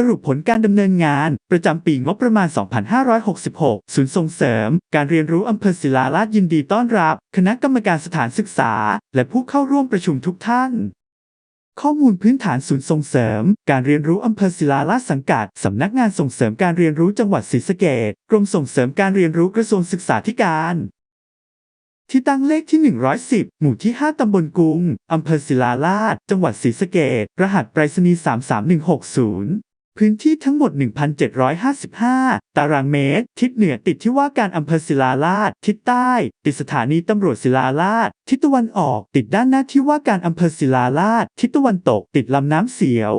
สรุปผลการดำเนินงาน ประจำปีงบประมาณ 2566 ศูนย์ส่งเสริม การเรียนรู้อำเภอศิลาลาดยินดีต้อนรับ คณะกรรมการสถานศึกษา และผู้เข้าร่วมประชุมทุกท่านข้อมูลพื้นฐานศูนย์ส่งเสริม การเรียนรู้อำเภอศิลาลาดสังกัด สำนักงานส่งเสริมการเรียนรู้จังหวัดศรีสะเกษกรมส่งเสริมการเรียนรู้กระทรวงศึกษาธิการ ที่ตั้งเลขที่ 110 หมู่ที่ 5 ตำบลกรุง อำเภอศิลาลาด จังหวัดศรีสะเกษรหัสไปรษณีย์ 33160 พื้นที่ทั้งหมด 1,755 ตารางเมตร ทิศเหนือติดที่ว่าการอำเภอศิลาลาด ทิศใต้ ติดสถานีตำรวจศิลาลาด ทิศตะวันออก ติดด้านหน้าที่ว่าการอำเภอศิลาลาด ทิศตะวันตก ติดลำน้ำเสียว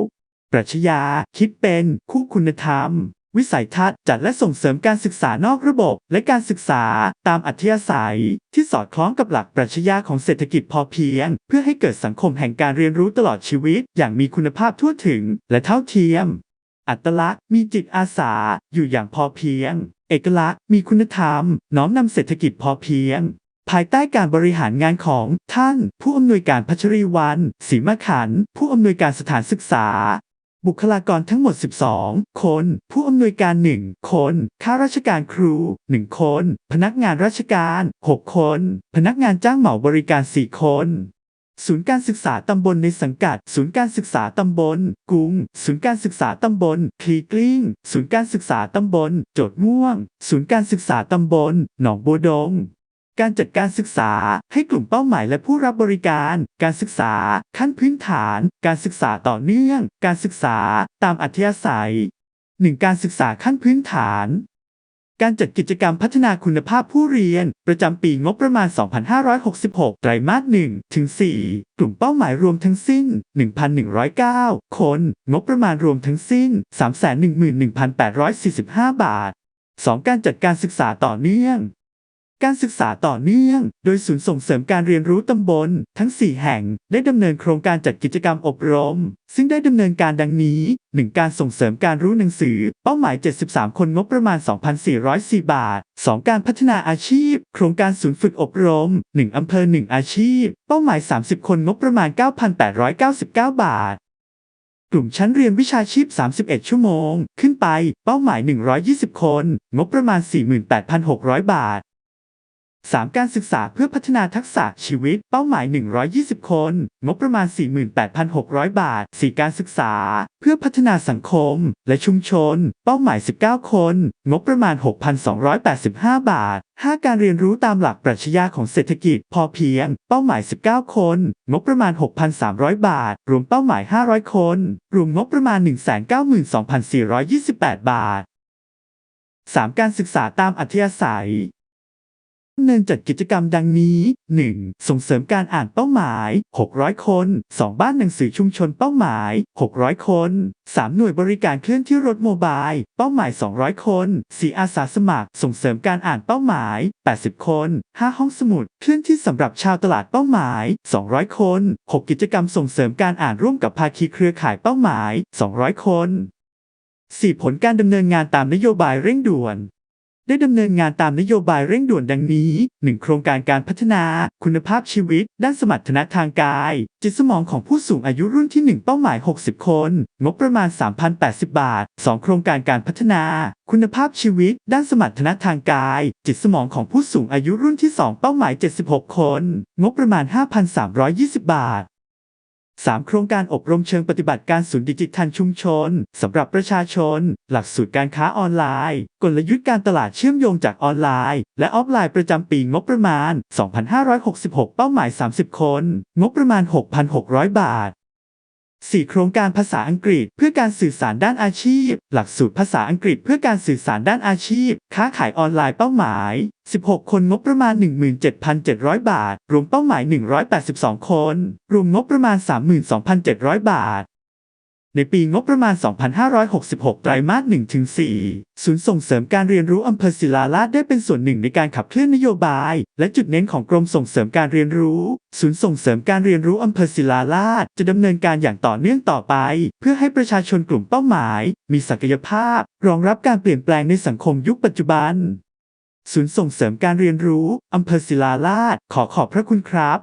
ปรัชญา คิดเป็น คู่คุณธรรม วิสัยทัศน์จัดและส่งเสริมการศึกษานอกระบบ และการศึกษาตามอัธยาศัย ที่สอดคล้องกับหลักปรัชญาของเศรษฐกิจพอเพียง เพื่อให้เกิดสังคมแห่งการเรียนรู้ตลอดชีวิต อย่างมีคุณภาพทั่วถึง และเท่าเทียม อัตลักษณ์มีจิตอาสาอยู่อย่างพอเพียง เอกลักษณ์มีคุณธรรม น้อมนำเศรษฐกิจพอเพียง ภายใต้การบริหารงานของท่าน ผู้อำนวยการพัชรีวันศรีมะขัน ผู้อำนวยการสถานศึกษา บุคลากรทั้งหมด 12 คน ผู้อำนวยการ 1 คน ข้าราชการครู 1 คน พนักงานราชการ 6 คน พนักงานจ้างเหมาบริการ 4 คน ศูนย์การศึกษาตำบลในสังกัด ศูนย์การศึกษาตำบลกรุงศูนย์การศึกษาตำบลคลีกลิ้ง ศูนย์การศึกษาตำบล โจดม่วง ศูนย์การศึกษาตำบล หนองบัวดง การจัดการศึกษาให้กลุ่มเป้าหมายและผู้รับบริการ การศึกษา ขั้นพื้นฐาน การศึกษาต่อเนื่อง การศึกษาตามอัธยาศัย 1. การศึกษาขั้นพื้นฐาน การจัดกิจกรรมพัฒนาคุณภาพผู้เรียน ประจำปีงบประมาณ 2566 ไตรมาส1ถึง4กลุ่มเป้าหมายรวมทั้งสิ้น 1,109 คน งบประมาณรวมทั้งสิ้น 311,845 บาท 2. การจัดการศึกษาต่อเนื่อง การศึกษาต่อเนื่อง โดยศูนย์ส่งเสริมการเรียนรู้ตำบล ทั้ง 4 แห่ง ได้ดำเนินโครงการจัดกิจกรรมอบรม ซึ่งได้ดำเนินการดังนี้ 1. การส่งเสริมการรู้หนังสือ เป้าหมาย 73 คนงบประมาณ 2,404 บาท 2. การพัฒนาอาชีพ โครงการศูนย์ฝึกอบรม 1 อำเภอ 1 อาชีพ เป้าหมาย 30 คนงบประมาณ 9,899 บาทกลุ่มชั้นเรียนวิชาชีพ 31 ชั่วโมง ขึ้นไป เป้าหมาย 120 คน งบประมาณ 48,600 บาท 3. การศึกษาเพื่อพัฒนาทักษะชีวิต เป้าหมาย 120 คน งบประมาณ 48,600 บาท 4. การศึกษา เพื่อพัฒนาสังคม และชุมชน เป้าหมาย 19 คน งบประมาณ 6,285 บาท 5. การเรียนรู้ตามหลักปรัชญาของเศรษฐกิจ พอเพียง เป้าหมาย 19 คน งบประมาณ 6,300 บาท รวมเป้าหมาย 500 คน รวมงบประมาณ 192,428 บาท 3. การศึกษาตามอัธยาศัย เนินจัดกิจกรรมดังนี้ 1. ส่งเสริมการอ่านเป้าหมาย 600 คน 2. บ้านหนังสือชุมชนเป้าหมาย 600 คน 3. หน่วยบริการเคลื่อนที่รถโมบาย เป้าหมาย 200 คน 4. อาสาสมัคร ส่งเสริมการอ่านเป้าหมาย 80 คน 5. ห้องสมุด เคลื่อนที่สำหรับชาวตลาดเป้าหมาย 200 คน 6. กิจกรรมส่งเสริมการอ่านร่วมกับภาคีเครือข่ายเป้าหมาย 200 คน 4. ผลการดำเนินงานตามนโยบายเร่งด่วน ได้ดำเนินงานตามนโยบายเร่งด่วนดังนี้ 1. โครงการการพัฒนา คุณภาพชีวิต ด้านสมรรถนะทางกาย จิตสมองของผู้สูงอายุรุ่นที่ 1 เป้าหมาย 60 คน งบประมาณ 3,080 บาท 2. โครงการการพัฒนา คุณภาพชีวิต ด้านสมรรถนะทางกาย จิตสมองของผู้สูงอายุรุ่นที่ 2 เป้าหมาย 76 คน งบประมาณ 5,320 บาท 3. โครงการอบรมเชิงปฏิบัติการศูนย์ดิจิทัลชุมชนสำหรับประชาชน หลักสูตรการค้าออนไลน์ กลยุทธ์การตลาดเชื่อมโยงจากออนไลน์ และออฟไลน์ประจำปีงบประมาณ 2566 เป้าหมาย 30 คน งบประมาณ 6,600 บาท 4. โครงการภาษาอังกฤษเพื่อการสื่อสารด้านอาชีพ หลักสูตรภาษาอังกฤษเพื่อการสื่อสารด้านอาชีพ ค้าขายออนไลน์เป้าหมาย 16 คนงบประมาณ 17,700 บาท รวมเป้าหมาย 182 คน รวมงบประมาณ 32,700 บาท ในปีงบประมาณ 2566 ไตรมาส 1-4 ศูนย์ส่งเสริมการเรียนรู้อำเภอศิลาลาดได้เป็นส่วนหนึ่งในการขับเคลื่อนนโยบาย และจุดเน้นของกรมส่งเสริมการเรียนรู้ ศูนย์ส่งเสริมการเรียนรู้อำเภอศิลาลาดจะดำเนินการอย่างต่อเนื่องต่อไป เพื่อให้ประชาชนกลุ่มเป้าหมาย มีศักยภาพ รองรับการเปลี่ยนแปลงในสังคมยุคปัจจุบันศูนย์ส่งเสริมการเรียนรู้ อำเภอศิลาลาด ขอขอบพระคุณครับ